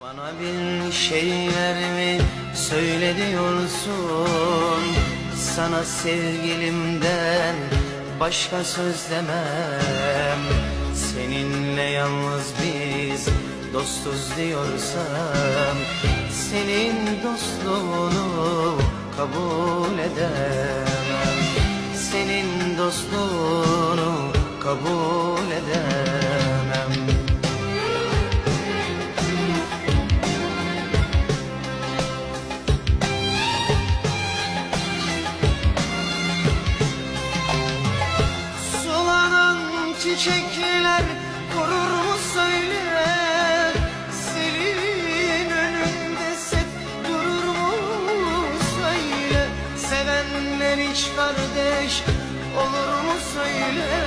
Bana bir şeyler mi? Söyle diyorsun. Sana sevgilimden başka söz demem. Seninle yalnız biz dostuz diyorsam Senin dostluğunu kabul edemem. Senin dostluğunu çiçekler korur mu söyle Senin önünde set durur mu söyle? Sevenler hiç kardeş olur mu söyle